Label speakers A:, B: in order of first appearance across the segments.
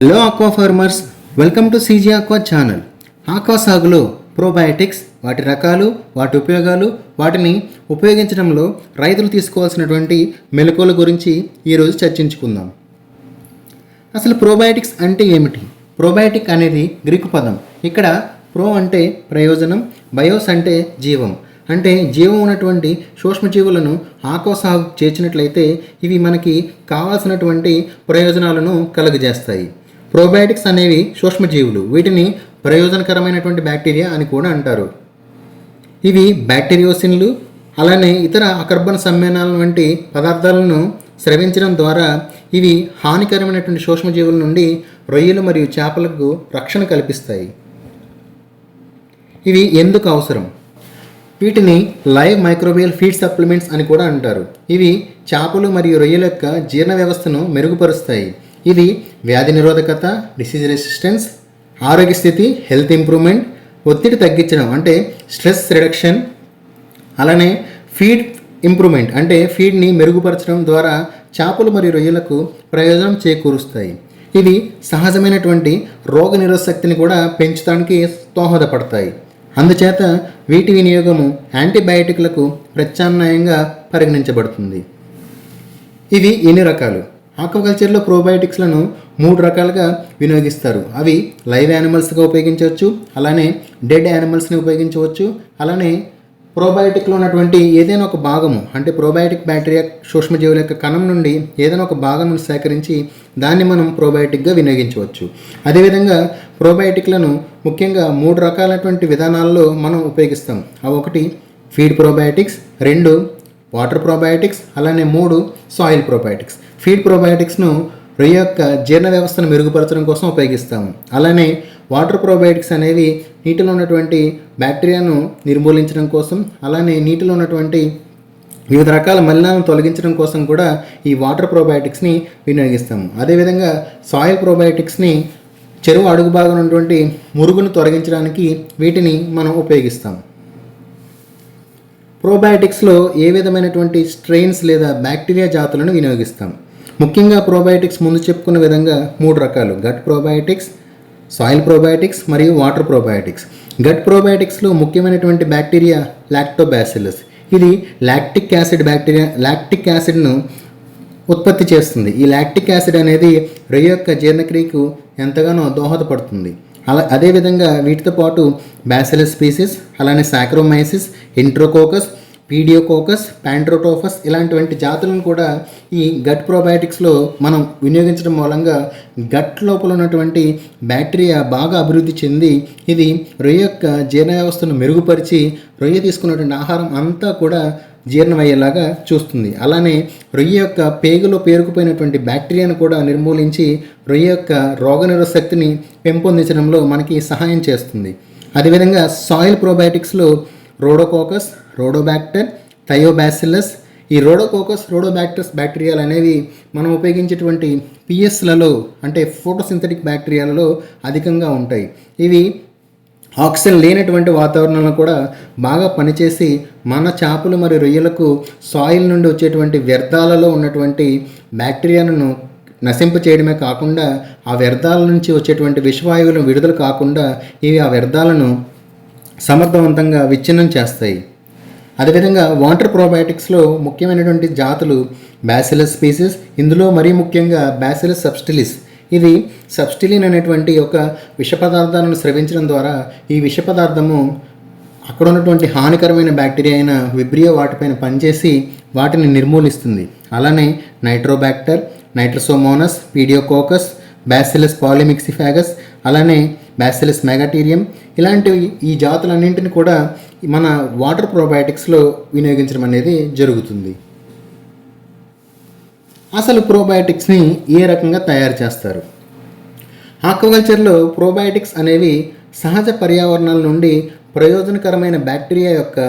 A: Hello aqua farmers welcome to CG aqua channel aqua సాగులో probiotics వాటి రకాలు వాటి ఉపయోగాలు వాటిని ఉపయోగించడంలో రైతులు తీసుకోవాల్సినటువంటి మెలకువల గురించి ఈరోజు చర్చించుకుందాం. అసలు ప్రోబయాటిక్స్ అంటే ఏమిటి? ప్రోబయాటిక్ అనేది గ్రీకు పదం. ఇక్కడ ప్రో అంటే ప్రయోజనం బయోస్ అంటే జీవం. అంటే జీవం ఉన్నటువంటి సూక్ష్మజీవులను ఆక్వా సాగు చేర్చినట్లయితే ఇవి మనకి కావాల్సినటువంటి ప్రయోజనాలను కలుగజేస్తాయి. ప్రోబయాటిక్స్ అనేవి సూక్ష్మజీవులు. వీటిని ప్రయోజనకరమైనటువంటి బ్యాక్టీరియా అని కూడా అంటారు. ఇవి బ్యాక్టీరియోసిన్లు అలానే ఇతర అకర్బన సమ్మేళనాల వంటి పదార్థాలను స్రవించడం ద్వారా ఇవి హానికరమైనటువంటి సూక్ష్మజీవుల నుండి రొయ్యలు మరియు చేపలకు రక్షణ కల్పిస్తాయి. ఇవి ఎందుకు అవసరం? వీటిని లైవ్ మైక్రోబియల్ ఫీడ్ సప్లిమెంట్స్ అని కూడా అంటారు. ఇవి చేపలు మరియు రొయ్యల యొక్క జీర్ణ వ్యవస్థను మెరుగుపరుస్తాయి. ఇది వ్యాధి నిరోధకత డిసీజ్ రెసిస్టెన్స్ ఆరోగ్య స్థితి హెల్త్ ఇంప్రూవ్మెంట్ ఒత్తిడి తగ్గించడం అంటే స్ట్రెస్ రిడక్షన్ అలానే ఫీడ్ ఇంప్రూవ్మెంట్ అంటే ఫీడ్ని మెరుగుపరచడం ద్వారా చేపలు మరియు రొయ్యలకు ప్రయోజనం చేకూరుస్తాయి. ఇవి సహజమైనటువంటి రోగ శక్తిని కూడా పెంచడానికి దోహదపడతాయి. అందుచేత వీటి వినియోగము యాంటీబయాటిక్లకు ప్రత్యామ్నాయంగా పరిగణించబడుతుంది. ఇవి ఎన్ని రకాలు? ఆక్వాకల్చర్లో ప్రోబయోటిక్స్లను మూడు రకాలుగా వినియోగిస్తారు. అవి లైవ్ యానిమల్స్గా ఉపయోగించవచ్చు అలానే డెడ్ యానిమల్స్ని ఉపయోగించవచ్చు అలానే ప్రోబయోటిక్లో ఉన్నటువంటి ఏదైనా ఒక భాగము అంటే ప్రోబయోటిక్ బ్యాక్టీరియా సూక్ష్మజీవుల యొక్క కణం నుండి ఏదైనా ఒక భాగం సేకరించి దాన్ని మనం ప్రోబయోటిక్గా వినియోగించవచ్చు. అదేవిధంగా ప్రోబయోటిక్లను ముఖ్యంగా మూడు రకాలైనటువంటి విధానాల్లో మనం ఉపయోగిస్తాం. అవి ఒకటి ఫీడ్ ప్రోబయోటిక్స్ రెండు వాటర్ ప్రోబయోటిక్స్ అలానే మూడు సాయిల్ ప్రోబయోటిక్స్. ఫీడ్ ప్రోబయాటిక్స్ను రొయ్య యొక్క జీర్ణ వ్యవస్థను మెరుగుపరచడం కోసం ఉపయోగిస్తాము. అలానే వాటర్ ప్రోబయాటిక్స్ అనేవి నీటిలో ఉన్నటువంటి బ్యాక్టీరియాను నిర్మూలించడం కోసం అలానే నీటిలో ఉన్నటువంటి వివిధ రకాల మలినాలను తొలగించడం కోసం కూడా ఈ వాటర్ ప్రోబయాటిక్స్ని వినియోగిస్తాము. అదేవిధంగా సాయిల్ ప్రోబయాటిక్స్ని చెరువు అడుగు భాగం ఉన్నటువంటి మురుగును తొలగించడానికి వీటిని మనం ఉపయోగిస్తాం ప్రోబయాటిక్స్లో ఏ విధమైనటువంటి స్ట్రెయిన్స్ లేదా బ్యాక్టీరియా జాతులను వినియోగిస్తాం ముఖ్యంగా ప్రోబయాటిక్స్ ముందు చెప్పుకున్న విధంగా మూడు రకాలు. గట్ ప్రోబయాటిక్స్ సాయిల్ ప్రోబయాటిక్స్ మరియు వాటర్ ప్రోబయాటిక్స్ గట్ ప్రోబయాటిక్స్లో ముఖ్యమైనటువంటి బ్యాక్టీరియా లాక్టోబాసిల్లస్ ఇది లాక్టిక్ యాసిడ్ బ్యాక్టీరియా లాక్టిక్ యాసిడ్ను ఉత్పత్తి చేస్తుంది. ఈ లాక్టిక్ యాసిడ్ అనేది రొయ్య యొక్క జీర్ణక్రియకు ఎంతగానో దోహదపడుతుంది. అలా అదేవిధంగా వీటితో పాటు బ్యాసిలస్ స్పీసీస్ అలానే సాక్రోమైసిస్ ఇంట్రోకోకస్ పీడియోకోకస్ ప్యాంట్రోటోఫస్ ఇలాంటివంటి జాతులను కూడా ఈ గట్ ప్రోబయాటిక్స్లో మనం వినియోగించడం మూలంగా గట్ లోపల ఉన్నటువంటి బ్యాక్టీరియా బాగా అభివృద్ధి చెంది ఇది రొయ్య యొక్క జీర్ణ వ్యవస్థను మెరుగుపరిచి రొయ్య తీసుకున్నటువంటి ఆహారం అంతా కూడా జీర్ణమయ్యేలాగా చూస్తుంది. అలానే రొయ్య యొక్క పేగులో పేరుకుపోయినటువంటి బ్యాక్టీరియాను కూడా నిర్మూలించి రొయ్య యొక్క రోగనిరోధ శక్తిని పెంపొందించడంలో మనకి సహాయం చేస్తుంది. అదేవిధంగా సాయిల్ ప్రోబయాటిక్స్లో రోడోకోకస్ రోడోబ్యాక్టర్ థయోబాసిలస్. ఈ రోడోకోకస్ రోడోబ్యాక్టర్స్ బ్యాక్టీరియాలు అనేవి మనం ఉపయోగించేటువంటి పిఎస్లలో అంటే ఫోటోసింథటిక్ బ్యాక్టీరియాలలో అధికంగా ఉంటాయి. ఇవి ఆక్సిజన్ లేనటువంటి వాతావరణంలో కూడా బాగా పనిచేసి మన చేపలు మరియు రొయ్యలకు సాయిల్ నుండి వచ్చేటువంటి వ్యర్థాలలో ఉన్నటువంటి బ్యాక్టీరియాలను నశింపు చేయడమే కాకుండా ఆ వ్యర్థాల నుంచి వచ్చేటువంటి విషవాయువులను విడుదల కాకుండా ఇవి ఆ వ్యర్థాలను సమర్థవంతంగా విచ్ఛిన్నం చేస్తాయి. అదేవిధంగా వాటర్ ప్రోబయాటిక్స్లో ముఖ్యమైనటువంటి జాతులు బ్యాసిలస్ స్పీసెస్ ఇందులో మరీ ముఖ్యంగా బ్యాసిలస్ సబ్స్టిలిస్. ఇది సబ్స్టిలిన్ అనేటువంటి ఒక విష పదార్థాలను స్రవించడం ద్వారా ఈ విష పదార్థము అక్కడ ఉన్నటువంటి హానికరమైన బ్యాక్టీరియా అయిన విబ్రియో వాటిపైన పనిచేసి వాటిని నిర్మూలిస్తుంది. అలానే నైట్రోబ్యాక్టర్ నైట్రోసోమోనస్ పీడియోకోకస్ బ్యాసిలస్ పాలిమిక్సిఫాగస్ అలానే బ్యాసిలస్ మెగాటీరియం ఇలాంటి ఈ జాతులన్నింటిని కూడా మన వాటర్ ప్రోబయాటిక్స్లో వినియోగించడం అనేది జరుగుతుంది. అసలు ప్రోబయాటిక్స్ని ఏ రకంగా తయారు చేస్తారు? ఆక్వాకల్చర్లో ప్రోబయాటిక్స్ అనేవి సహజ పర్యావరణాల నుండి ప్రయోజనకరమైన బ్యాక్టీరియా యొక్క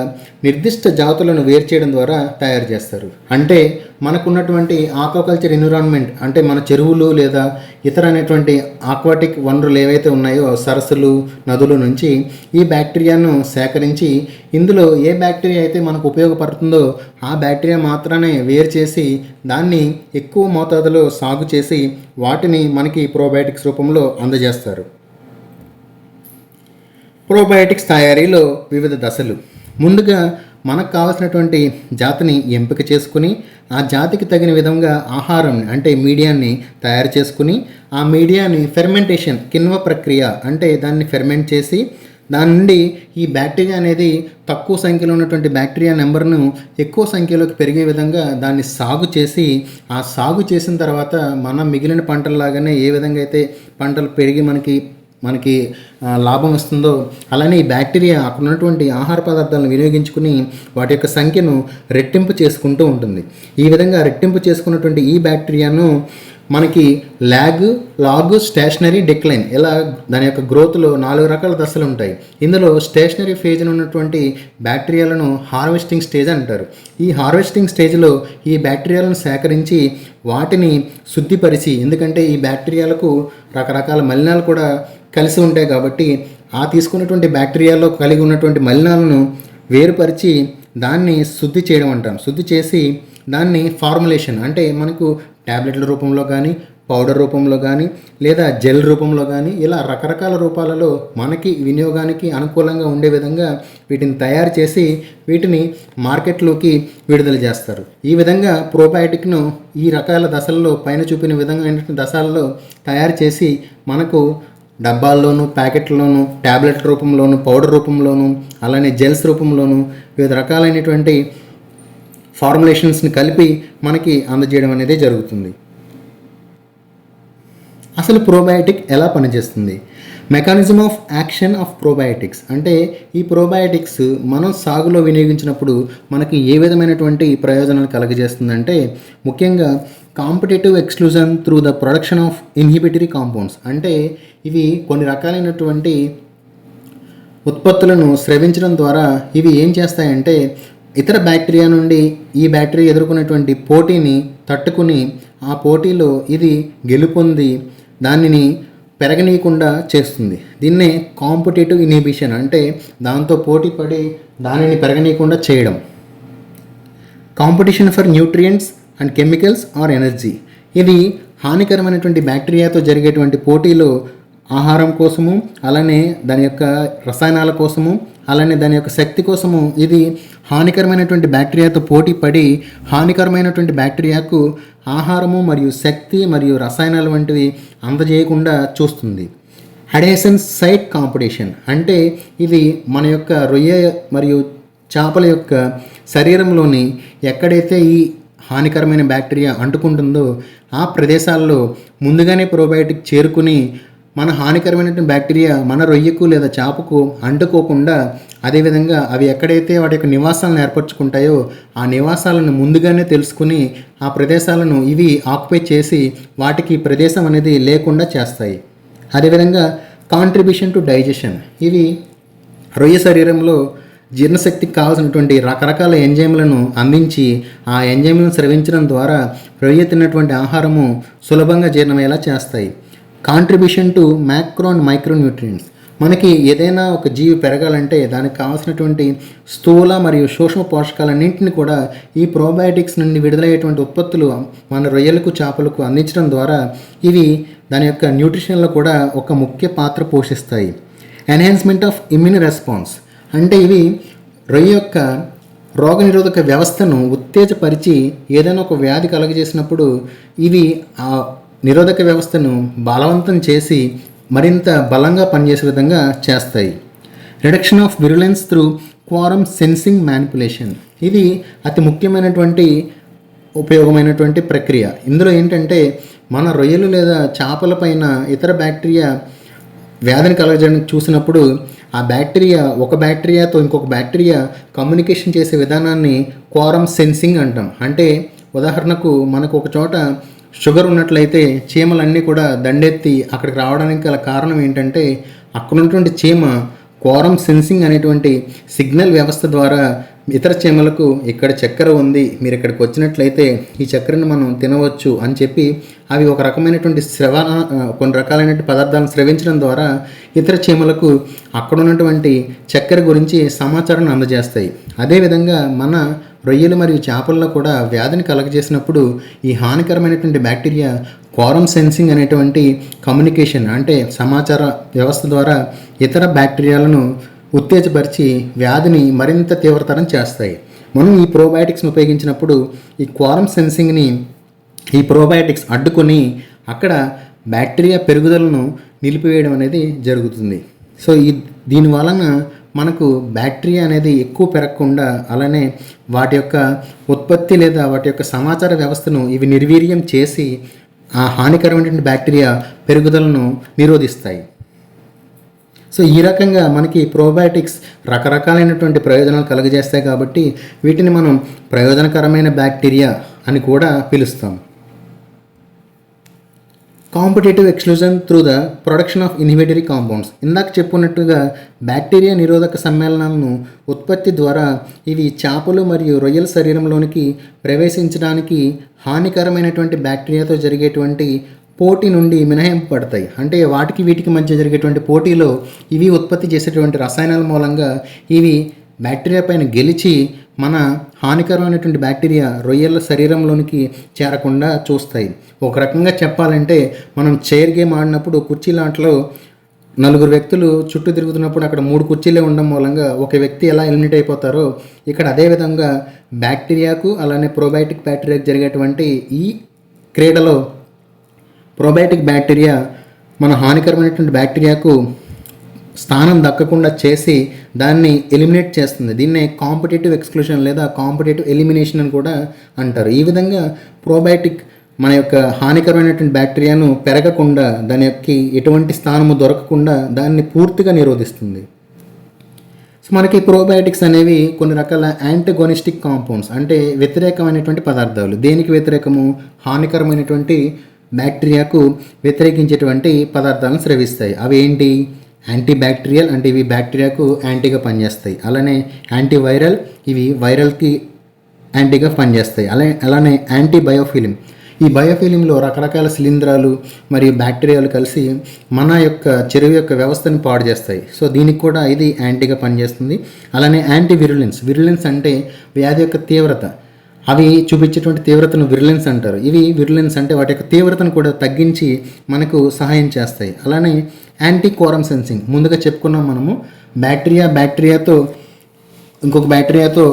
A: నిర్దిష్ట జాతులను వేరు చేయడం ద్వారా తయారు చేస్తారు. అంటే మనకున్నటువంటి ఆక్వాకల్చర్ ఎన్విరాన్మెంట్ అంటే మన చెరువులు లేదా ఇతర అనేటువంటి ఆక్వాటిక్ వనరులు ఏవైతే ఉన్నాయో సరస్సులు నదుల నుంచి ఈ బ్యాక్టీరియాను సేకరించి ఇందులో ఏ బ్యాక్టీరియా అయితే మనకు ఉపయోగపడుతుందో ఆ బ్యాక్టీరియా మాత్రమే వేరు చేసి దాన్ని ఎక్కువ మోతాదులో సాగు చేసి వాటిని మనకి ప్రోబయాటిక్స్ రూపంలో అందజేస్తారు. ప్రోబయోటిక్స్ తయారీలో వివిధ దశలు. ముందుగా మనకు కావాల్సినటువంటి జాతిని ఎంపిక చేసుకుని ఆ జాతికి తగిన విధంగా ఆహారం అంటే మీడియాన్ని తయారు చేసుకుని ఆ మీడియాని ఫెర్మెంటేషన్ కిన్వ ప్రక్రియ అంటే దాన్ని ఫెర్మెంట్ చేసి దాని నుండి ఈ బ్యాక్టీరియా అనేది తక్కువ సంఖ్యలో ఉన్నటువంటి బ్యాక్టీరియా నెంబర్ను ఎక్కువ సంఖ్యలోకి పెరిగే విధంగా దాన్ని సాగు చేసి ఆ సాగు చేసిన తర్వాత మనం మిగిలిన పంటల్లాగానే ఏ విధంగా అయితే పంటలు పెరిగి మనకి మనకి లాభం వస్తుందో అలానే ఈ బ్యాక్టీరియా అక్కడ ఉన్నటువంటి ఆహార పదార్థాలను వినియోగించుకుని వాటి యొక్క సంఖ్యను రెట్టింపు చేసుకుంటూ ఉంటుంది. ఈ విధంగా రెట్టింపు చేసుకున్నటువంటి ఈ బ్యాక్టీరియాను మనకి ల్యాగ్ లాగ్ స్టేషనరీ డిక్లైన్ ఇలా దాని యొక్క గ్రోత్లో నాలుగు రకాల దశలు ఉంటాయి. ఇందులో స్టేషనరీ ఫేజ్ ఉన్నటువంటి బ్యాక్టీరియాలను హార్వెస్టింగ్ స్టేజ్ అంటారు. ఈ హార్వెస్టింగ్ స్టేజ్లో ఈ బ్యాక్టీరియాలను సేకరించి వాటిని శుద్ధిపరిచి ఎందుకంటే ఈ బ్యాక్టీరియాలకు రకరకాల మలినాలు కూడా కలిసి ఉంటాయి కాబట్టి ఆ తీసుకున్నటువంటి బ్యాక్టీరియాలో కలిగి ఉన్నటువంటి మలినాలను వేరుపరిచి దాన్ని శుద్ధి చేయడం అంటాం. శుద్ధి చేసి దాన్ని ఫార్ములేషన్ అంటే మనకు ట్యాబ్లెట్ల రూపంలో కానీ పౌడర్ రూపంలో కానీ లేదా జెల్ రూపంలో కానీ ఇలా రకరకాల రూపాలలో మనకి వినియోగానికి అనుకూలంగా ఉండే విధంగా వీటిని తయారు చేసి వీటిని మార్కెట్లోకి విడుదల చేస్తారు. ఈ విధంగా ప్రోబయాటిక్ను ఈ రకాల దశల్లో పైన చూపిన విధంగా దశల్లో తయారు చేసి మనకు డబ్బాల్లోనూ ప్యాకెట్లలోనూ ట్యాబ్లెట్ రూపంలోను పౌడర్ రూపంలోనూ అలానే జెల్స్ రూపంలోనూ వివిధ రకాలైనటువంటి ఫార్ములేషన్స్ని కలిపి మనకి అందజేయడం అనేది జరుగుతుంది. అసలు ప్రోబయాటిక్ ఎలా పనిచేస్తుంది? Mechanism of action of probiotics అంటే ఈ ప్రోబయాటిక్స్ మనం సాగులో వినియోగించినప్పుడు మనకి ఏ విధమైనటువంటి ప్రయోజనాలు కలగజేస్తుందంటే ముఖ్యంగా competitive exclusion through the production of inhibitory compounds అంటే ఇవి కొన్ని రకాలైనటువంటి ఉత్పత్తులను స్రవించడం ద్వారా ఇవి ఏం చేస్తాయంటే ఇతర బ్యాక్టీరియా నుండి ఈ బ్యాక్టీరియా ఎదుర్కొన్నటువంటి పోటీని తట్టుకుని ఆ పోటీలో ఇది గెలుపొంది దానిని పెరగనీయకుండా చేస్తుంది. దీన్నే కాంపిటేటివ్ ఇన్హిబిషన్ అంటే దాంతో పోటీ పడి దానిని పెరగనీయకుండా చేయడం. Competition for nutrients and chemicals or energy. ఇది హానికరమైనటువంటి బ్యాక్టీరియాతో జరిగేటువంటి పోటీలో ఆహారం కోసము అలానే దాని యొక్క రసాయనాల కోసము అలానే దాని యొక్క శక్తి కోసము ఇది హానికరమైనటువంటి బ్యాక్టీరియాతో పోటీ పడి హానికరమైనటువంటి బ్యాక్టీరియాకు ఆహారము మరియు శక్తి మరియు రసాయనాలు వంటివి అందజేయకుండా చూస్తుంది. అడేసన్ సైట్ కాంపిటీషన్ అంటే ఇది మన యొక్క రొయ్య మరియు చేపల యొక్క శరీరంలోని ఎక్కడైతే ఈ హానికరమైన బ్యాక్టీరియా అంటుకుంటుందో ఆ ప్రదేశాల్లో ముందుగానే ప్రోబయాటిక్ చేరుకుని మన హానికరమైనటువంటి బ్యాక్టీరియా మన రొయ్యకు లేదా చేపకు అంటుకోకుండా అదేవిధంగా అవి ఎక్కడైతే వాటి యొక్క నివాసాలను ఏర్పరచుకుంటాయో ఆ నివాసాలను ముందుగానే తెలుసుకుని ఆ ప్రదేశాలను ఇవి ఆక్యుపై చేసి వాటికి ప్రదేశం అనేది లేకుండా చేస్తాయి. అదేవిధంగా కాంట్రిబ్యూషన్ టు డైజెషన్ ఇవి రొయ్య శరీరంలో జీర్ణశక్తికి కావాల్సినటువంటి రకరకాల ఎంజైమ్లను అందించి ఆ ఎంజైమ్లను స్రవించడం ద్వారా రొయ్య తిన్నటువంటి ఆహారము సులభంగా జీర్ణమయ్యేలా చేస్తాయి. Contribution to macro and micro nutrients మనకి ఏదైనా ఒక జీవి పెరగాలంటే దానికి కావాల్సినటువంటి స్థూల మరియు సూక్ష్మ పోషకాలన్నింటిని కూడా ఈ ప్రోబయాటిక్స్ నుండి విడుదలయ్యేటువంటి ఉత్పత్తులు మన రొయ్యలకు చేపలకు అందించడం ద్వారా ఇవి దాని యొక్క న్యూట్రిషన్లో కూడా ఒక ముఖ్య పాత్ర పోషిస్తాయి. ఎన్హాన్స్మెంట్ ఆఫ్ ఇమ్యూన్ రెస్పాన్స్ అంటే ఇవి రొయ్య యొక్క రోగనిరోధక వ్యవస్థను ఉత్తేజపరిచి ఏదైనా ఒక వ్యాధి కలుగజేసినప్పుడు ఇవి ఆ నిరోధక వ్యవస్థను బలవంతం చేసి మరింత బలంగా పనిచేసే విధంగా చేస్తాయి. Reduction of virulence through quorum sensing manipulation ఇది అతి ముఖ్యమైనటువంటి ఉపయోగమైనటువంటి ప్రక్రియ. ఇందులో ఏంటంటే మన రొయ్యలు లేదా చేపల పైన ఇతర బ్యాక్టీరియా వ్యాధిని కలగజేయడానికి చూసినప్పుడు ఆ బ్యాక్టీరియా ఒక బ్యాక్టీరియాతో ఇంకొక బ్యాక్టీరియా కమ్యూనికేషన్ చేసే విధానాన్ని క్వారం సెన్సింగ్ అంటాం. అంటే ఉదాహరణకు మనకు ఒక చోట షుగర్ ఉన్నట్లయితే చీమలన్నీ కూడా దండెత్తి అక్కడికి రావడానికి గల కారణం ఏంటంటే అక్కడ ఉన్నటువంటి చీమ కోరం సెన్సింగ్ అనేటువంటి సిగ్నల్ వ్యవస్థ ద్వారా ఇతర చీమలకు ఇక్కడ చక్కెర ఉంది మీరు ఇక్కడికి వచ్చినట్లయితే ఈ చక్కెరను మనం తినవచ్చు అని చెప్పి అవి ఒక రకమైనటువంటి శ్రవణ కొన్ని రకాలైనటువంటి పదార్థాలను స్రవించడం ద్వారా ఇతర చీమలకు అక్కడ ఉన్నటువంటి చక్కెర గురించి సమాచారాన్ని అందజేస్తాయి. అదేవిధంగా మన రొయ్యలు మరియు చేపల్లో కూడా వ్యాధిని కలగజేసినప్పుడు ఈ హానికరమైనటువంటి బ్యాక్టీరియా క్వారం సెన్సింగ్ అనేటువంటి కమ్యూనికేషన్ అంటే సమాచార వ్యవస్థ ద్వారా ఇతర బ్యాక్టీరియాలను ఉత్తేజపరిచి వ్యాధిని మరింత తీవ్రతరం చేస్తాయి. మనం ఈ ప్రోబయాటిక్స్ని ఉపయోగించినప్పుడు ఈ క్వారం సెన్సింగ్ని ఈ ప్రోబయాటిక్స్ అడ్డుకొని అక్కడ బ్యాక్టీరియా పెరుగుదలను నిలిపివేయడం అనేది జరుగుతుంది. సో ఈ దీని వలన మనకు బ్యాక్టీరియా అనేది ఎక్కువ పెరగకుండా అలానే వాటి యొక్క ఉత్పత్తి లేదా వాటి యొక్క సమాచార వ్యవస్థను ఇవి నిర్వీర్యం చేసి ఆ హానికరమైనటువంటి బ్యాక్టీరియా పెరుగుదలను నిరోధిస్తాయి. సో ఈ రకంగా మనకి ప్రోబయాటిక్స్ రకరకాలైనటువంటి ప్రయోజనాలు కలుగజేస్తాయి కాబట్టి వీటిని మనం ప్రయోజనకరమైన బ్యాక్టీరియా అని కూడా పిలుస్తాం. Competitive exclusion through the production of inhibitory compounds. ఇందాక చెప్పుకున్నట్టుగా బ్యాక్టీరియా నిరోధక సమ్మేళనాలను ఉత్పత్తి ద్వారా ఇవి చేపలు మరియు రొయ్యల శరీరంలోనికి ప్రవేశించడానికి హానికరమైనటువంటి బ్యాక్టీరియాతో జరిగేటువంటి పోటీ నుండి మినహాయింపబడతాయి. అంటే వాటికి వీటికి మధ్య జరిగేటువంటి పోటీలో ఇవి ఉత్పత్తి చేసేటువంటి రసాయనాల మూలంగా ఇవి బ్యాక్టీరియా పైన గెలిచి మన హానికరమైనటువంటి బ్యాక్టీరియా రొయ్యల శరీరంలోనికి చేరకుండా చూస్తాయి. ఒక రకంగా చెప్పాలంటే మనం చైర్ గేమ్ ఆడినప్పుడు కుర్చీలాంట్లో నలుగురు వ్యక్తులు చుట్టూ తిరుగుతున్నప్పుడు అక్కడ మూడు కుర్చీలే ఉండడం మూలంగా ఒక వ్యక్తి ఎలా ఎలిమినేట్ అయిపోతారో ఇక్కడ అదేవిధంగా బ్యాక్టీరియాకు అలానే ప్రోబయాటిక్ బ్యాక్టీరియాకు జరిగేటువంటి ఈ క్రీడలో ప్రోబయాటిక్ బ్యాక్టీరియా మన హానికరమైనటువంటి బ్యాక్టీరియాకు స్థానం దక్కకుండా చేసి దాన్ని ఎలిమినేట్ చేస్తుంది. దీన్నే కాంపిటేటివ్ ఎక్స్క్లూషన్ లేదా కాంపిటేటివ్ ఎలిమినేషన్ అని కూడా అంటారు. ఈ విధంగా ప్రోబయాటిక్ మన యొక్క హానికరమైనటువంటి బ్యాక్టీరియాను పెరగకుండా దాని యొక్క ఎటువంటి స్థానము దొరకకుండా దాన్ని పూర్తిగా నిరోధిస్తుంది. సో మనకి ప్రోబయాటిక్స్ అనేవి కొన్ని రకాల యాంటగోనిస్టిక్ కాంపౌండ్స్ అంటే వ్యతిరేకమైనటువంటి పదార్థాలు. దేనికి వ్యతిరేకము? హానికరమైనటువంటి బ్యాక్టీరియాకు వ్యతిరేకించేటువంటి పదార్థాలను స్రవిస్తాయి. అవి ఏంటి? యాంటీ బ్యాక్టీరియల్ అంటే ఇవి బ్యాక్టీరియాకు యాంటీగా పనిచేస్తాయి. అలానే యాంటీవైరల్ ఇవి వైరల్కి యాంటీగా పనిచేస్తాయి. అలానే అలానే యాంటీబయోఫిలిం. ఈ బయోఫిలింలో రకరకాల శిలీంధ్రాలు మరియు బ్యాక్టీరియాలు కలిసి మన యొక్క చెరువు యొక్క వ్యవస్థను పాడు చేస్తాయి. సో దీనికి కూడా ఇది యాంటీగా పనిచేస్తుంది. అలానే యాంటీ విరులెన్స్ విరులెన్స్ అంటే వ్యాధి యొక్క తీవ్రత. అవి చూపించేటువంటి తీవ్రతను విరులెన్స్ అంటారు. ఇవి విరులెన్స్ అంటే వాటి యొక్క తీవ్రతను కూడా తగ్గించి మనకు సహాయం చేస్తాయి. అలానే యాంటీ కోరం సెన్సింగ్. ముందుగా చెప్పుకున్నాం మనము బ్యాక్టీరియా బ్యాక్టీరియాతో ఇంకొక బ్యాక్టీరియాతో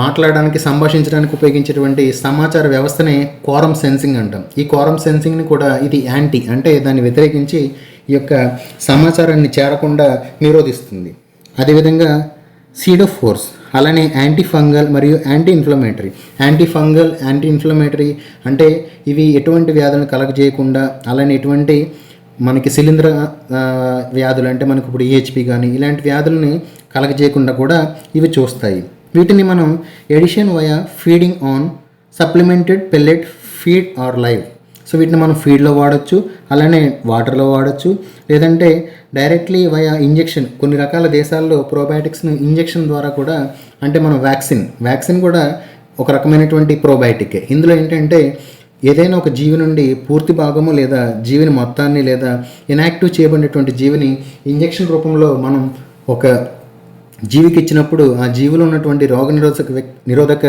A: మాట్లాడడానికి సంభాషించడానికి ఉపయోగించేటువంటి సమాచార వ్యవస్థనే కోరం సెన్సింగ్ అంటాం. ఈ కోరం సెన్సింగ్ని కూడా ఇది యాంటీ అంటే దాన్ని వ్యతిరేకించి ఈ యొక్క సమాచారాన్ని చేరకుండా నిరోధిస్తుంది. అదేవిధంగా సీడోఫోర్స్. అలానే యాంటీ ఫంగల్ మరియు anti inflammatory anti fungal anti inflammatory అంటే ఇవి ఎటువంటి వ్యాధులను కలగజేయకుండా అలానే ఎటువంటి మనకి శిలీంధ్ర వ్యాధులు అంటే మనకు ఇప్పుడు ఈహెచ్పి కానీ ఇలాంటి వ్యాధులని కలగజేయకుండా కూడా ఇవి చూస్తాయి. వీటిని మనం addition via feeding on supplemented pellet feed or live so వీటిని మనం ఫీడ్లో వాడచ్చు అలానే వాటర్లో వాడచ్చు. లేదంటే డైరెక్ట్లీ వయా ఇంజెక్షన్ కొన్ని రకాల దేశాల్లో ప్రోబయాటిక్స్ను ఇంజెక్షన్ ద్వారా కూడా అంటే మనం వ్యాక్సిన్ వ్యాక్సిన్ కూడా ఒక రకమైనటువంటి ప్రోబయాటిక్ ఇందులో ఏంటంటే ఏదైనా ఒక జీవి నుండి పూర్తి భాగము లేదా జీవిని మొత్తాన్ని లేదా ఇనాక్టివ్ చేయబడినటువంటి జీవిని ఇంజెక్షన్ రూపంలో మనం ఒక జీవికి ఇచ్చినప్పుడు ఆ జీవిలో ఉన్నటువంటి రోగ నిరోధక వ్యక్- నిరోధక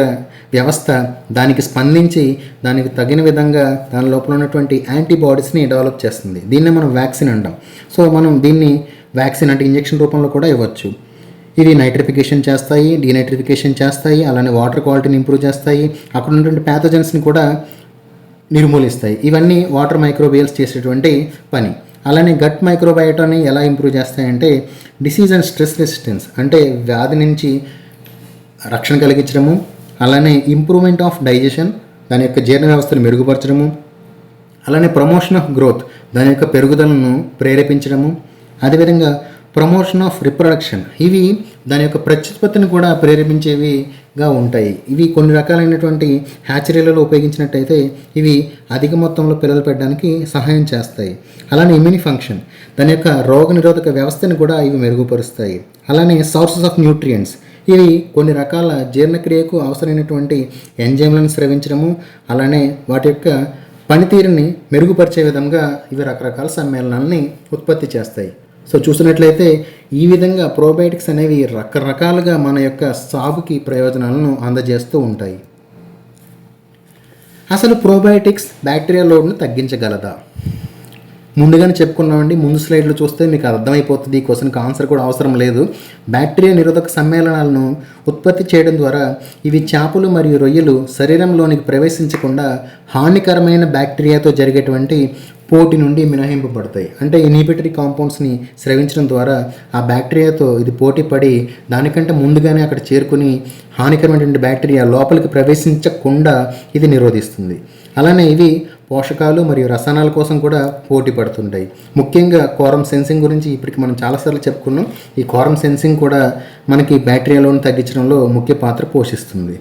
A: వ్యవస్థ దానికి స్పందించి దానికి తగిన విధంగా దాని లోపల ఉన్నటువంటి యాంటీబాడీస్ని డెవలప్ చేస్తుంది. దీన్నే మనం వ్యాక్సిన్ అంటాం. సో మనం దీన్ని వ్యాక్సిన్ అంటే ఇంజెక్షన్ రూపంలో కూడా ఇవ్వచ్చు. ఇవి నైట్రిఫికేషన్ చేస్తాయి డీనైట్రిఫికేషన్ చేస్తాయి అలానే వాటర్ క్వాలిటీని ఇంప్రూవ్ చేస్తాయి. అక్కడ ఉన్నటువంటి ప్యాథోజన్స్ని కూడా నిర్మూలిస్తాయి. ఇవన్నీ వాటర్ మైక్రోబియల్స్ చేసేటువంటి పని. అలానే గట్ మైక్రోబయోటాని ఎలా ఇంప్రూవ్ చేస్తాయంటే డిసీజ్ అండ్ స్ట్రెస్ రెసిస్టెన్స్ అంటే వ్యాధి నుంచి రక్షణ కలిగించడము అలానే ఇంప్రూవ్మెంట్ ఆఫ్ డైజెషన్ దాని యొక్క జీర్ణ వ్యవస్థను మెరుగుపరచడము అలానే ప్రమోషన్ ఆఫ్ గ్రోత్ దాని యొక్క పెరుగుదలను ప్రేరేపించడము అదేవిధంగా ప్రమోషన్ ఆఫ్ రిప్రొడక్షన్ ఇవి దాని యొక్క ప్రత్యుత్పత్తిని కూడా ప్రేరేపించేవి గా ఉంటాయి. ఇవి కొన్ని రకాలైనటువంటి హ్యాచరీలలో ఉపయోగించినట్టయితే ఇవి అధిక మొత్తంలో పిల్లలు పెట్టడానికి సహాయం చేస్తాయి. అలానే ఇమ్యూని ఫంక్షన్. దాని యొక్క రోగ నిరోధక కూడా ఇవి మెరుగుపరుస్తాయి. అలానే సోర్సెస్ ఆఫ్ న్యూట్రియంట్స్. ఇవి కొన్ని రకాల జీర్ణక్రియకు అవసరమైనటువంటి ఎంజైమ్లను స్రవించడము అలానే వాటి యొక్క పనితీరుని మెరుగుపరిచే విధంగా ఇవి రకరకాల సమ్మేళనాలని ఉత్పత్తి చేస్తాయి. సో చూసినట్లయితే ఈ విధంగా ప్రోబయోటిక్స్ అనేవి రకరకాలుగా మన యొక్క సాగుకి ప్రయోజనాలను అందజేస్తూ ఉంటాయి. అసలు ప్రోబయోటిక్స్ బ్యాక్టీరియా లోడ్ను తగ్గించగలదా? ముందుగానే చెప్పుకున్నామండి ముందు స్లైడ్లో చూస్తే మీకు అర్థమైపోతుంది ఈ క్వశ్చన్కి ఆన్సర్ కూడా అవసరం లేదు. బ్యాక్టీరియా నిరోధక సమ్మేళనాలను ఉత్పత్తి చేయడం ద్వారా ఇవి చేపలు మరియు రొయ్యలు శరీరంలోనికి ప్రవేశించకుండా హానికరమైన బ్యాక్టీరియాతో జరిగేటువంటి పోటీ నుండి మినహాయింపబడతాయి. అంటే ఇనిబిటరీ కాంపౌండ్స్ని స్రవించడం ద్వారా ఆ బ్యాక్టీరియాతో ఇది పోటీ పడి దానికంటే ముందుగానే అక్కడ చేరుకుని హానికరమైనటువంటి బ్యాక్టీరియా లోపలికి ప్రవేశించకుండా ఇది నిరోధిస్తుంది. అలానే ఇవి పోషకాలు మరియు రసాయనాల కోసం కూడా పోటీ పడుతుంటాయి. ముఖ్యంగా కోరం సెన్సింగ్ గురించి ఇప్పటికి మనం చాలాసార్లు చెప్పుకున్నాం. ఈ కోరం సెన్సింగ్ కూడా మనకి బ్యాక్టీరియాలోని తగ్గించడంలో ముఖ్య పాత్ర పోషిస్తుంది.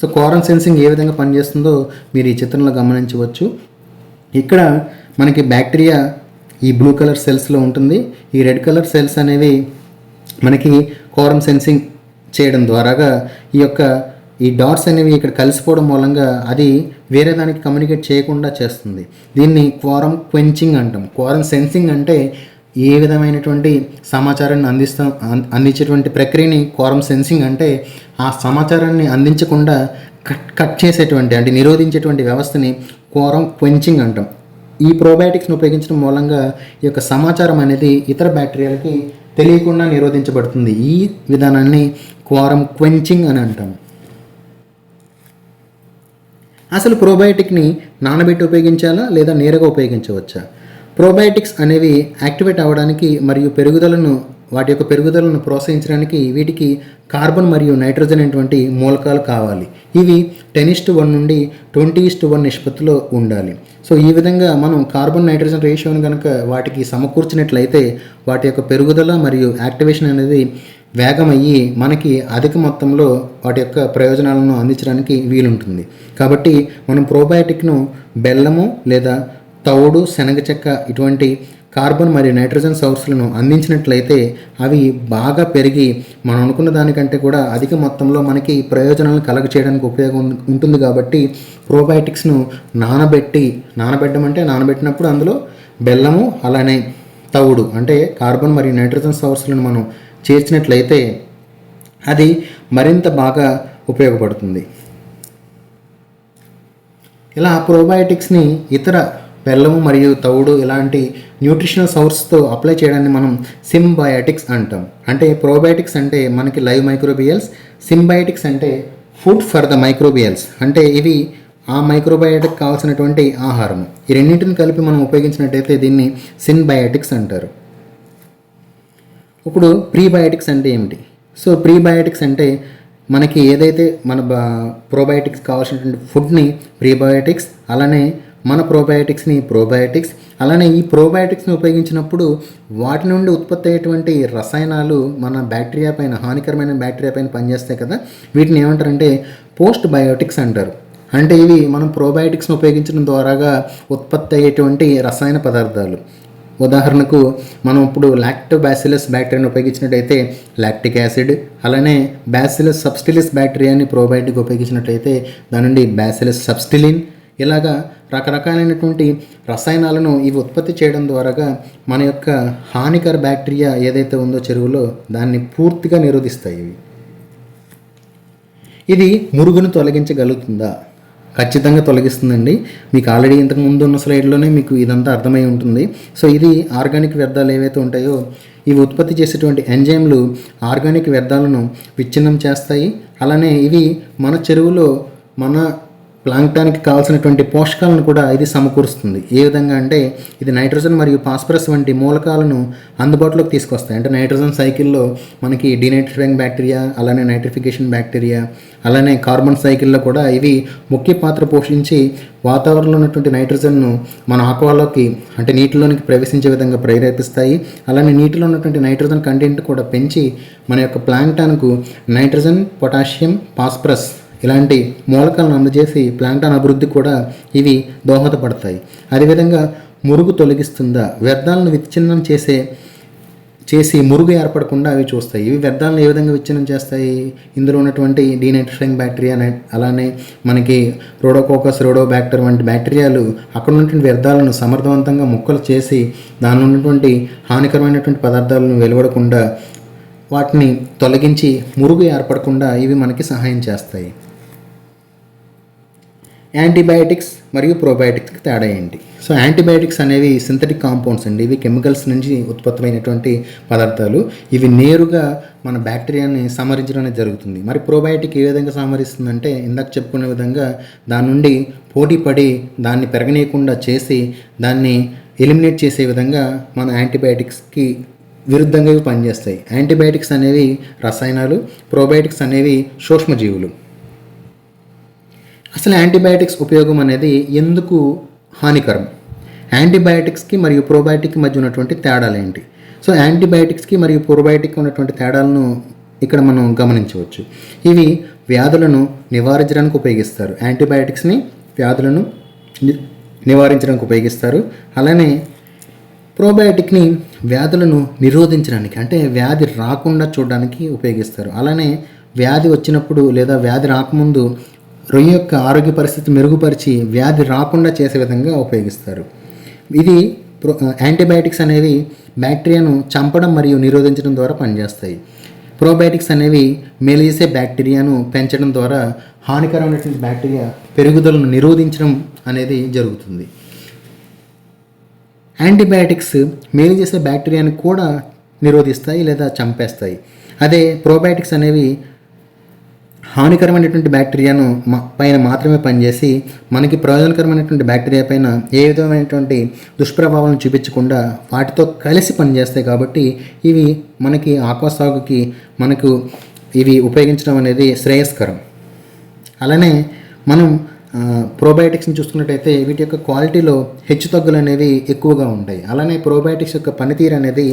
A: సో కోరం సెన్సింగ్ ఏ విధంగా పనిచేస్తుందో మీరు ఈ చిత్రంలో గమనించవచ్చు. ఇక్కడ మనకి బ్యాక్టీరియా ఈ బ్లూ కలర్ సెల్స్లో ఉంటుంది. ఈ రెడ్ కలర్ సెల్స్ అనేవి మనకి కోరం సెన్సింగ్ చేయడం ద్వారాగా ఈ యొక్క ఈ డాట్స్ అనేవి ఇక్కడ కలిసిపోవడం మూలంగా అది వేరే దానికి కమ్యూనికేట్ చేయకుండా చేస్తుంది. దీన్ని క్వారం క్వెంచింగ్ అంటాం. క్వారం సెన్సింగ్ అంటే ఏ విధమైనటువంటి సమాచారాన్ని అందిస్తాం అందించేటువంటి ప్రక్రియని క్వారం సెన్సింగ్ అంటే ఆ సమాచారాన్ని అందించకుండా కట్ కట్ చేసేటువంటి అంటే నిరోధించేటువంటి వ్యవస్థని క్వారం క్వెంచింగ్ అంటాం. ఈ ప్రోబయాటిక్స్ని ఉపయోగించడం మూలంగా ఈ యొక్క సమాచారం అనేది ఇతర బ్యాక్టీరియాలకి తెలియకుండా నిరోధించబడుతుంది. ఈ విధానాన్ని క్వారం క్వెంచింగ్ అని అంటాం. అసలు ప్రోబయోటిక్ని నానబెట్టి ఉపయోగించాలా లేదా నేరుగా ఉపయోగించవచ్చా? ప్రోబయోటిక్స్ అనేవి యాక్టివేట్ అవ్వడానికి మరియు పెరుగుదలను వాటి యొక్క పెరుగుదలను ప్రోత్సహించడానికి వీటికి కార్బన్ మరియు నైట్రోజన్ అనేటువంటి మూలకాలు కావాలి. ఇవి టెన్ ఇస్ట్ వన్ నుండి ట్వంటీ ఇస్ట్ వన్ నిష్పత్తిలో ఉండాలి. సో ఈ విధంగా మనం కార్బన్ నైట్రోజన్ రేషియోని కనుక వాటికి సమకూర్చినట్లయితే వాటి యొక్క పెరుగుదల మరియు యాక్టివేషన్ అనేది వేగమయ్యి మనకి అధిక మొత్తంలో వాటి యొక్క ప్రయోజనాలను అందించడానికి వీలుంటుంది. కాబట్టి మనం ప్రోబయాటిక్ను బెల్లము లేదా తౌడు శనగ చెక్క ఇటువంటి కార్బన్ మరియు నైట్రోజన్ సోర్స్లను అందించినట్లయితే అవి బాగా పెరిగి మనం అనుకున్న దానికంటే కూడా అధిక మొత్తంలో మనకి ప్రయోజనాలను కలగ చేయడానికి ఉపయోగం ఉంటుంది కాబట్టి ప్రోబయాటిక్స్ను నానబెట్టి నానబెట్టడం అంటే నానబెట్టినప్పుడు అందులో బెల్లము అలానే తవుడు అంటే కార్బన్ మరియు నైట్రోజన్ సోర్స్లను మనం చేర్చినట్లయితే అది మరింత బాగా ఉపయోగపడుతుంది. ఇలా ప్రోబయోటిక్స్ని ఇతర బెల్లము మరియు తవుడు ఇలాంటి న్యూట్రిషనల్ సోర్స్తో అప్లై చేయడాన్ని మనం సింబయాటిక్స్ అంటాం. అంటే ప్రోబయోటిక్స్ అంటే మనకి లైవ్ మైక్రోబియల్స్ సింబయాటిక్స్ అంటే ఫుడ్ ఫర్ ద మైక్రోబియల్స్ అంటే ఇవి ఆ మైక్రోబయాటిక్ కావాల్సినటువంటి ఆహారం ఈ రెండింటిని కలిపి మనం ఉపయోగించినట్టయితే దీన్ని సింబయాటిక్స్ అంటారు. ఇప్పుడు ప్రీబయాటిక్స్ అంటే ఏమిటి? సో ప్రీబయాటిక్స్ అంటే మనకి ఏదైతే మన బా ప్రోబయాటిక్స్ కావాల్సినటువంటి ఫుడ్ని ప్రీబయాటిక్స్ అలానే మన ప్రోబయాటిక్స్ని ప్రోబయాటిక్స్ అలానే ఈ ప్రోబయాటిక్స్ని ఉపయోగించినప్పుడు వాటి నుండి ఉత్పత్తి అయ్యేటువంటి రసాయనాలు మన బ్యాక్టీరియా పైన హానికరమైన బ్యాక్టీరియా పైన పనిచేస్తాయి కదా వీటిని ఏమంటారంటే పోస్ట్ బయోటిక్స్ అంటారు. అంటే ఇవి మనం ప్రోబయాటిక్స్ని ఉపయోగించడం ద్వారాగా ఉత్పత్తి అయ్యేటువంటి రసాయన పదార్థాలు. ఉదాహరణకు మనం ఇప్పుడు లాక్టో బ్యాసిలస్ బ్యాక్టీరియాని ఉపయోగించినట్టయితే లాక్టిక్ యాసిడ్ అలానే బ్యాసిలస్ సబ్స్టిలిస్ బ్యాక్టీరియాని ప్రోబయాటిక్ ఉపయోగించినట్టయితే దాని నుండి బ్యాసిలస్ సబ్స్టిలిన్ ఇలాగా రకరకాలైనటువంటి రసాయనాలను ఇవి ఉత్పత్తి చేయడం ద్వారాగా మన యొక్క హానికర బ్యాక్టీరియా ఏదైతే ఉందో చెరువులో దాన్ని పూర్తిగా నిరోధిస్తాయి. ఇవి ఇది మురుగును తొలగించగలుగుతుందా? ఖచ్చితంగా తొలగిస్తుందండి. మీకు ఆల్రెడీ ఇంతకు ముందు ఉన్న స్లైడ్లోనే మీకు ఇదంతా అర్థమై ఉంటుంది. సో ఇది ఆర్గానిక్ వ్యర్థాలు ఏవైతే ఉంటాయో ఇవి ఉత్పత్తి చేసేటువంటి ఎంజైమ్లు ఆర్గానిక్ వ్యర్థాలను విచ్ఛిన్నం చేస్తాయి. అలానే ఇవి మన చెరువులో మన ప్లాంక్టానికి కావాల్సినటువంటి పోషకాలను కూడా ఇది సమకూరుస్తుంది. ఏ విధంగా అంటే ఇది నైట్రోజన్ మరియు ఫాస్ఫరస్ వంటి మూలకాలను అందుబాటులోకి తీసుకొస్తాయి. అంటే నైట్రోజన్ సైకిల్లో మనకి డీనైట్రిఫైయింగ్ బ్యాక్టీరియా అలానే నైట్రిఫికేషన్ బ్యాక్టీరియా అలానే కార్బన్ సైకిల్లో కూడా ఇవి ముఖ్య పాత్ర పోషించి వాతావరణంలో ఉన్నటువంటి నైట్రోజన్ను మన ఆక్వాలోకి అంటే నీటిలోనికి ప్రవేశించే విధంగా ప్రేరేపిస్తాయి. అలానే నీటిలో ఉన్నటువంటి నైట్రోజన్ కంటెంట్ కూడా పెంచి మన యొక్క ప్లాంక్టాన్కు నైట్రోజన్ పొటాషియం ఫాస్ఫరస్ ఇలాంటి మూలకాలను అందజేసి ప్లాంక్టాన్ అభివృద్ధి కూడా ఇవి దోహదపడతాయి. అదేవిధంగా మురుగు తొలగిస్తుందా? వ్యర్థాలను విచ్ఛిన్నం చేసే చేసి మురుగు ఏర్పడకుండా అవి చూస్తాయి. ఇవి వ్యర్థాలను ఏ విధంగా విచ్ఛిన్నం చేస్తాయి? ఇందులో ఉన్నటువంటి డీనైట్రిఫైయింగ్ బ్యాక్టీరియా అలానే మనకి రోడోకోకస్ రోడోబ్యాక్టర్ వంటి బ్యాక్టీరియాలు అక్కడ ఉన్నటువంటి వ్యర్థాలను సమర్థవంతంగా ముక్కలు చేసి దానిలో ఉన్నటువంటి హానికరమైనటువంటి పదార్థాలను వెలువడకుండా వాటిని తొలగించి మురుగు ఏర్పడకుండా ఇవి మనకి సహాయం చేస్తాయి. యాంటీబయాటిక్స్ మరియు ప్రోబయాటిక్స్కి తేడా ఏంటి? సో యాంటీబయాటిక్స్ అనేవి సింథటిక్ కాంపౌండ్స్ అండి. ఇవి కెమికల్స్ నుంచి ఉత్పత్తమైనటువంటి పదార్థాలు. ఇవి నేరుగా మన బ్యాక్టీరియాని సమరించడం అనేది జరుగుతుంది. మరి ప్రోబయాటిక్ ఏ విధంగా సంహరిస్తుందంటే ఇందాక చెప్పుకునే విధంగా దాని నుండి పోటీ పడి దాన్ని పెరగనీయకుండా చేసి దాన్ని ఎలిమినేట్ చేసే విధంగా మన యాంటీబయాటిక్స్కి విరుద్ధంగా ఇవి పనిచేస్తాయి. యాంటీబయాటిక్స్ అనేవి రసాయనాలు ప్రోబయాటిక్స్ అనేవి సూక్ష్మజీవులు. అసలు యాంటీబయాటిక్స్ ఉపయోగం అనేది ఎందుకు హానికరం? యాంటీబయాటిక్స్కి మరియు ప్రోబయాటిక్కి మధ్య ఉన్నటువంటి తేడాలు ఏంటి? సో యాంటీబయాటిక్స్కి మరియు ప్రోబయాటిక్ ఉన్నటువంటి తేడాలను ఇక్కడ మనం గమనించవచ్చు. ఇవి వ్యాధులను నివారించడానికి ఉపయోగిస్తారు. యాంటీబయాటిక్స్ని వ్యాధులను నివారించడానికి ఉపయోగిస్తారు. అలానే ప్రోబయాటిక్ని వ్యాధులను నిరోధించడానికి అంటే వ్యాధి రాకుండా చూడడానికి ఉపయోగిస్తారు. అలానే వ్యాధి వచ్చినప్పుడు లేదా వ్యాధి రాకముందు రొయ్య యొక్క ఆరోగ్య పరిస్థితి మెరుగుపరిచి వ్యాధి రాకుండా చేసే విధంగా ఉపయోగిస్తారు. ఇది ప్రో యాంటీబయాటిక్స్ అనేవి బ్యాక్టీరియాను చంపడం మరియు నిరోధించడం ద్వారా పనిచేస్తాయి. ప్రోబయాటిక్స్ అనేవి మేలేసే బ్యాక్టీరియాను పెంచడం ద్వారా హానికరమైనటువంటి బ్యాక్టీరియా పెరుగుదలను నిరోధించడం అనేది జరుగుతుంది. యాంటీబయాటిక్స్ మేలు చేసే బ్యాక్టీరియాని కూడా నిరోధిస్తాయి లేదా చంపేస్తాయి. అదే ప్రోబయాటిక్స్ అనేవి హానికరమైనటువంటి బ్యాక్టీరియాను పైన మాత్రమే పనిచేసి మనకి ప్రయోజనకరమైనటువంటి బ్యాక్టీరియా పైన ఏ విధమైనటువంటి దుష్ప్రభావాలను చూపించకుండా వాటితో కలిసి పనిచేస్తాయి కాబట్టి ఇవి మనకి ఆక్వా సాగుకి మనకు ఇవి ఉపయోగించడం అనేది శ్రేయస్కరం. అలానే మనం ప్రోబయాటిక్స్ని చూసుకున్నట్టయితే వీటి యొక్క క్వాలిటీలో హెచ్చు తగ్గులు అనేవి ఎక్కువగా ఉంటాయి. అలానే ప్రోబయాటిక్స్ యొక్క పనితీరు అనేది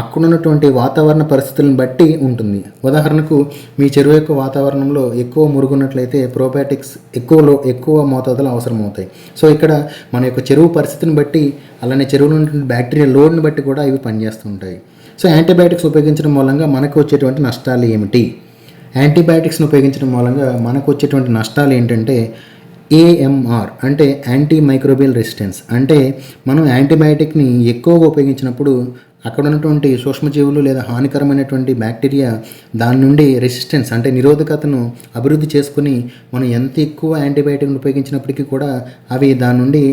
A: అక్కడ ఉన్నటువంటి వాతావరణ పరిస్థితులను బట్టి ఉంటుంది. ఉదాహరణకు మీ చెరువు యొక్క వాతావరణంలో ఎక్కువ మురుగున్నట్లయితే ప్రోబయాటిక్స్ ఎక్కువలో ఎక్కువ మోతాదులో అవసరమవుతాయి. సో ఇక్కడ మన యొక్క చెరువు పరిస్థితిని బట్టి అలానే చెరువులో ఉన్నటువంటి బ్యాక్టీరియా లోడ్ని బట్టి కూడా ఇవి పనిచేస్తుంటాయి. సో యాంటీబయాటిక్స్ ఉపయోగించడం మూలంగా మనకు వచ్చేటువంటి నష్టాలు ఏమిటి? యాంటీబయాటిక్స్ని ఉపయోగించడం మూలంగా మనకు వచ్చేటువంటి నష్టాలు ఏంటంటే ఏఎంఆర్ అంటే యాంటీ మైక్రోబియల్ రెసిస్టెన్స్ అంటే మనం యాంటీబయాటిక్ని ఎక్కువగా ఉపయోగించినప్పుడు అక్కడ ఉన్నటువంటి సూక్ష్మజీవులు లేదా హానికరమైనటువంటి బ్యాక్టీరియా దాని నుండి రెసిస్టెన్స్ అంటే నిరోధకతను అభివృద్ధి చేసుకుని మనం ఎంత ఎక్కువ యాంటీబయాటిక్ని ఉపయోగించినప్పటికీ కూడా అవి దాని నుండి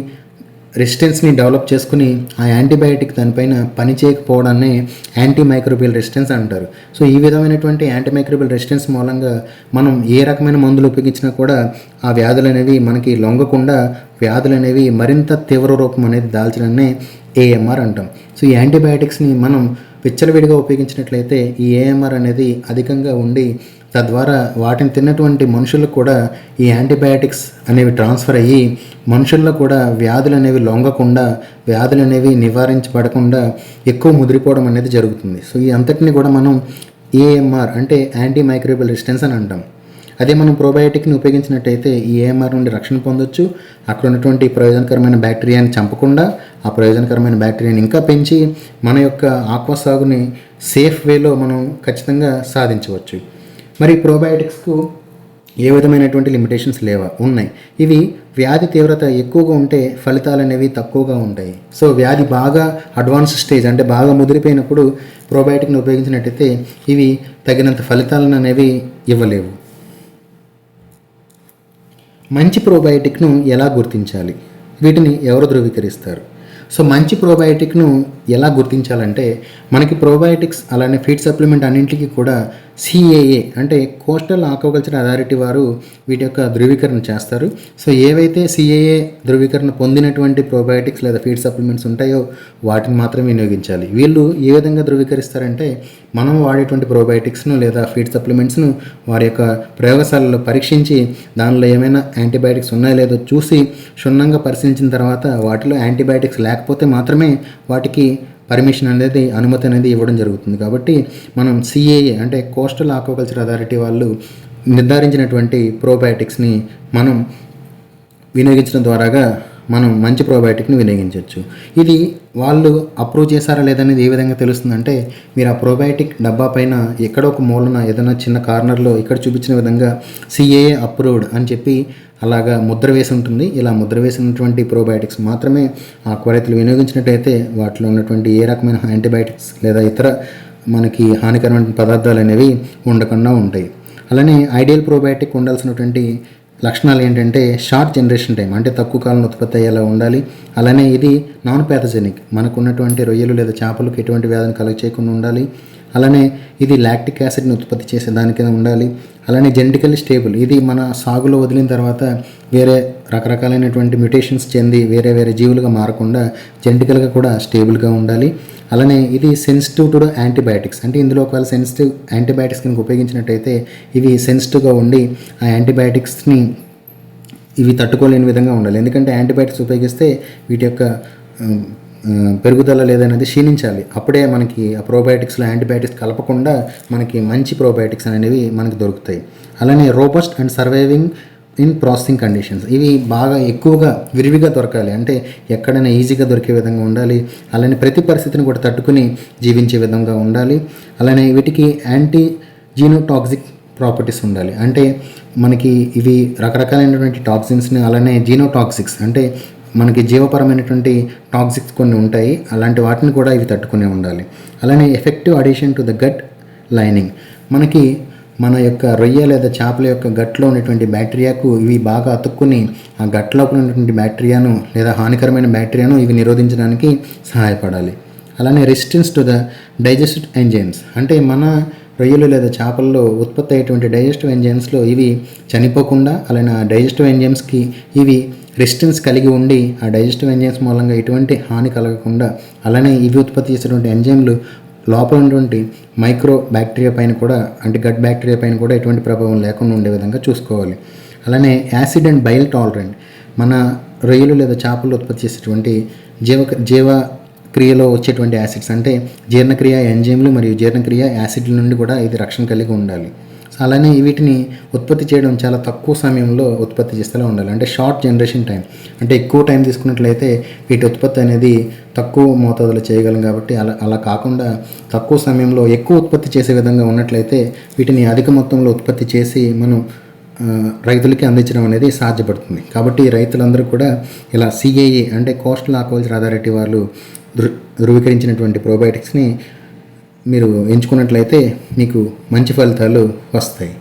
A: రెసిస్టెన్స్ని డెవలప్ చేసుకుని ఆ యాంటీబయాటిక్ దానిపైన పని చేయకపోవడాన్ని యాంటీ మైక్రోబియల్ రెసిస్టెన్స్ అంటారు. సో ఈ విధమైనటువంటి యాంటీ మైక్రోబియల్ రెసిస్టెన్స్ మూలంగా మనం ఏ రకమైన మందులు ఉపయోగించినా కూడా ఆ వ్యాధులు అనేవి మనకి లొంగకుండా వ్యాధులు అనేవి మరింత తీవ్ర రూపం అనేది దాల్చడాన్ని ఏఎంఆర్ అంటాం. సో ఈ యాంటీబయాటిక్స్ని మనం విచ్చలవిడిగా ఉపయోగించినట్లయితే ఈ ఏఎంఆర్ అనేది అధికంగా ఉండి తద్వారా వాటిని తిన్నటువంటి మనుషులకు కూడా ఈ యాంటీబయాటిక్స్ అనేవి ట్రాన్స్ఫర్ అయ్యి మనుషుల్లో కూడా వ్యాధులు అనేవి లొంగకుండా వ్యాధులు అనేవి నివారించబడకుండా ఎక్కువ ముదిరిపోవడం అనేది జరుగుతుంది. సో ఈ అంతటిని కూడా మనం ఏఎంఆర్ అంటే యాంటీ మైక్రోబియల్ రెసిస్టెన్స్ అని అంటాం. అదే మనం ప్రోబయాటిక్ని ఉపయోగించినట్టయితే ఈ ఏఎంఆర్ నుండి రక్షణ పొందొచ్చు. అక్కడ ఉన్నటువంటి ప్రయోజనకరమైన బ్యాక్టీరియాని చంపకుండా ఆ ప్రయోజనకరమైన బ్యాక్టీరియాని ఇంకా పెంచి మన యొక్క ఆక్వా సాగుని సేఫ్ వేలో మనం ఖచ్చితంగా సాధించవచ్చు. మరి ప్రోబయాటిక్స్కు ఏ విధమైనటువంటి లిమిటేషన్స్ లేవా? ఉన్నాయి. ఇవి వ్యాధి తీవ్రత ఎక్కువగా ఉంటే ఫలితాలు అనేవి తక్కువగా ఉంటాయి. సో వ్యాధి బాగా అడ్వాన్స్ స్టేజ్ అంటే బాగా ముదిరిపోయినప్పుడు ప్రోబయాటిక్ని ఉపయోగించినట్టయితే ఇవి తగినంత ఫలితాలను అనేవి ఇవ్వలేవు. మంచి ప్రోబయాటిక్ను ఎలా గుర్తించాలి? వీటిని ఎవరు ధృవీకరిస్తారు? సో మంచి ప్రోబయాటిక్ను ఎలా గుర్తించాలంటే మనకి ప్రోబయాటిక్స్ అలానే ఫీడ్ సప్లిమెంట్ అన్నింటికి కూడా సిఏఏ అంటే కోస్టల్ ఆక్వాకల్చర్ అథారిటీ వారు వీటి యొక్క ధృవీకరణ చేస్తారు. సో ఏవైతే సిఏఏ ధృవీకరణ పొందినటువంటి ప్రోబయోటిక్స్ లేదా ఫీడ్ సప్లిమెంట్స్ ఉంటాయో వాటిని మాత్రమే వినియోగించాలి. వీళ్ళు ఏ విధంగా ధృవీకరిస్తారంటే మనం వాడేటువంటి ప్రోబయోటిక్స్ను లేదా ఫీడ్ సప్లిమెంట్స్ను వారి యొక్క ప్రయోగశాలలో పరీక్షించి దానిలో ఏమైనా యాంటీబయాటిక్స్ ఉన్నాయో లేదో చూసి క్షుణ్ణంగా పరిశీలించిన తర్వాత వాటిలో యాంటీబయాటిక్స్ లేకపోతే మాత్రమే వాటికి పర్మిషన్ అనేది అనుమతి అనేది ఇవ్వడం జరుగుతుంది. కాబట్టి మనం సిఏఏ అంటే కోస్టల్ ఆక్వాకల్చర్ అథారిటీ వాళ్ళు నిర్ధారించినటువంటి ప్రోబయాటిక్స్ని మనం వినియోగించడం ద్వారాగా మనం మంచి ప్రోబయాటిక్ని వినియోగించవచ్చు. ఇది వాళ్ళు అప్రూవ్ చేశారా లేదనేది ఏ విధంగా తెలుస్తుందంటే మీరు ఆ ప్రోబయాటిక్ డబ్బా పైన ఎక్కడో ఒక మూలన ఏదైనా చిన్న కార్నర్లో ఇక్కడ చూపించిన విధంగా సిఏఏ అప్రూవ్డ్ అని చెప్పి అలాగా ముద్ర వేసి ఉంటుంది. ఇలా ముద్ర వేసినటువంటి ప్రోబయాటిక్స్ మాత్రమే ఆ రైతులు వినియోగించినట్టయితే వాటిలో ఉన్నటువంటి ఏ రకమైన యాంటీబయాటిక్స్ లేదా ఇతర మనకి హానికరమైన పదార్థాలు అనేవి ఉండకుండా ఉంటాయి. అలానే ఐడియల్ ప్రోబయాటిక్ ఉండాల్సినటువంటి లక్షణాలు ఏంటంటే షార్ట్ జనరేషన్ టైం అంటే తక్కువ కాలం ఉత్పత్తి అయ్యేలా ఉండాలి. అలానే ఇది నాన్ ప్యాథజెనిక్ మనకు ఉన్నటువంటి రొయ్యలు లేదా చేపలకు ఎటువంటి వ్యాధిని కలగ చేయకుండా ఉండాలి. అలానే ఇది లాక్టిక్ యాసిడ్ని ఉత్పత్తి చేసే దానికైనా ఉండాలి. అలానే జెనెటికల్లీ స్టేబుల్ ఇది మన సాగులో వదిలిన తర్వాత వేరే రకరకాలైనటువంటి మ్యూటేషన్స్ చెంది వేరే వేరే జీవులుగా మారకుండా జెనెటికల్గా కూడా స్టేబుల్గా ఉండాలి. అలానే ఇది సెన్సిటివ్ టు యాంటీబయాటిక్స్ అంటే ఇందులో ఒకవేళ సెన్సిటివ్ యాంటీబయాటిక్స్ కనుక ఉపయోగించినట్టయితే ఇవి సెన్సిటివ్గా ఉండి ఆ యాంటీబయాటిక్స్ని ఇవి తట్టుకోలేని విధంగా ఉండాలి. ఎందుకంటే యాంటీబయాటిక్స్ ఉపయోగిస్తే వీటి యొక్క పెరుగుదల లేదనేది క్షీణించాలి. అప్పుడే మనకి ఆ ప్రోబయాటిక్స్లో యాంటీబయాటిక్స్ కలపకుండా మనకి మంచి ప్రోబయాటిక్స్ అనేవి మనకి దొరుకుతాయి. అలానే robust and surviving in processing conditions ఇవి బాగా ఎక్కువగా విరివిగా దొరకాలి. అంటే ఎక్కడైనా ఈజీగా దొరికే విధంగా ఉండాలి. అలానే ప్రతి పరిస్థితిని కూడా తట్టుకుని జీవించే విధంగా ఉండాలి. అలానే వీటికి యాంటీ జీనోటాక్సిక్ ప్రాపర్టీస్ ఉండాలి. అంటే మనకి ఇవి రకరకాలైనటువంటి టాక్సిన్స్ని అలానే జీనోటాక్సిక్స్ అంటే మనకి జీవపరమైనటువంటి టాక్సిక్స్ కొన్ని ఉంటాయి. అలాంటి వాటిని కూడా ఇవి తట్టుకునే ఉండాలి. అలానే effective adhesion to the gut lining మనకి మన యొక్క రొయ్య లేదా చేపల యొక్క గట్లో ఉన్నటువంటి బ్యాక్టీరియాకు ఇవి బాగా అతుక్కుని ఆ గట్లో ఉన్నటువంటి బ్యాక్టీరియాను లేదా హానికరమైన బ్యాక్టీరియాను ఇవి నిరోధించడానికి సహాయపడాలి. అలానే resistance to the digestive enzymes అంటే మన రొయ్యలు లేదా చేపల్లో ఉత్పత్తి అయ్యేటువంటి డైజెస్టివ్ ఎంజైమ్స్లో ఇవి చనిపోకుండా అలానే ఆ డైజెస్టివ్ ఎంజైమ్స్కి ఇవి రెసిస్టెన్స్ కలిగి ఉండి ఆ డైజెస్టివ్ ఎంజైమ్స్ మూలంగా ఎటువంటి హాని కలగకుండా అలానే ఇవి ఉత్పత్తి చేసేటువంటి ఎంజైమ్లు లోపల ఉన్నటువంటి మైక్రో బ్యాక్టీరియా పైన కూడా అంటే గట్ బ్యాక్టీరియా పైన కూడా ఎటువంటి ప్రభావం లేకుండా ఉండే విధంగా చూసుకోవాలి. అలానే యాసిడ్ అండ్ బైల్ టాలరెంట్ మన రొయ్యలు లేదా చేపలు ఉత్పత్తి చేసేటువంటి జీవ జీవ క్రియలో వచ్చేటువంటి యాసిడ్స్ అంటే జీర్ణక్రియ ఎంజైమ్లు మరియు జీర్ణక్రియ యాసిడ్ల నుండి కూడా ఇది రక్షణ కలిగి ఉండాలి. అలానే వీటిని ఉత్పత్తి చేయడం చాలా తక్కువ సమయంలో ఉత్పత్తి చేస్తూనే ఉండాలి. అంటే షార్ట్ జనరేషన్ టైం అంటే ఎక్కువ టైం తీసుకున్నట్లయితే వీటి ఉత్పత్తి అనేది తక్కువ మోతాదులో చేయగలం కాబట్టి అలా అలా కాకుండా తక్కువ సమయంలో ఎక్కువ ఉత్పత్తి చేసే విధంగా ఉన్నట్లయితే వీటిని అధిక మొత్తంలో ఉత్పత్తి చేసి మనం రైతులకి అందించడం అనేది సాధ్యపడుతుంది. కాబట్టి రైతులందరూ కూడా ఇలా సిఏఏ అంటే కోస్టల్ ఆక్వాకల్చర్ అథారిటీ వాళ్ళు ధృ ధృవీకరించినటువంటి ప్రోబయోటిక్స్ని మీరు ఎంచుకున్నట్లయితే మీకు మంచి ఫలితాలు వస్తాయి.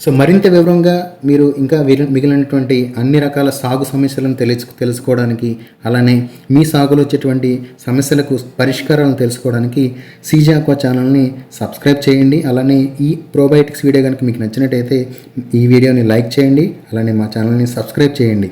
A: సో మరింత వివరంగా మీరు ఇంకా మిగిలినటువంటి అన్ని రకాల సాగు సమస్యలను తెలుసు తెలుసుకోవడానికి అలానే మీ సాగులో వచ్చేటువంటి సమస్యలకు పరిష్కారాలను తెలుసుకోవడానికి సీజాక్వా ఛానల్ని సబ్స్క్రైబ్ చేయండి. అలానే ఈ ప్రోబయోటిక్స్ వీడియో కనుక మీకు నచ్చినట్టయితే ఈ వీడియోని లైక్ చేయండి. అలానే మా ఛానల్ని సబ్స్క్రైబ్ చేయండి.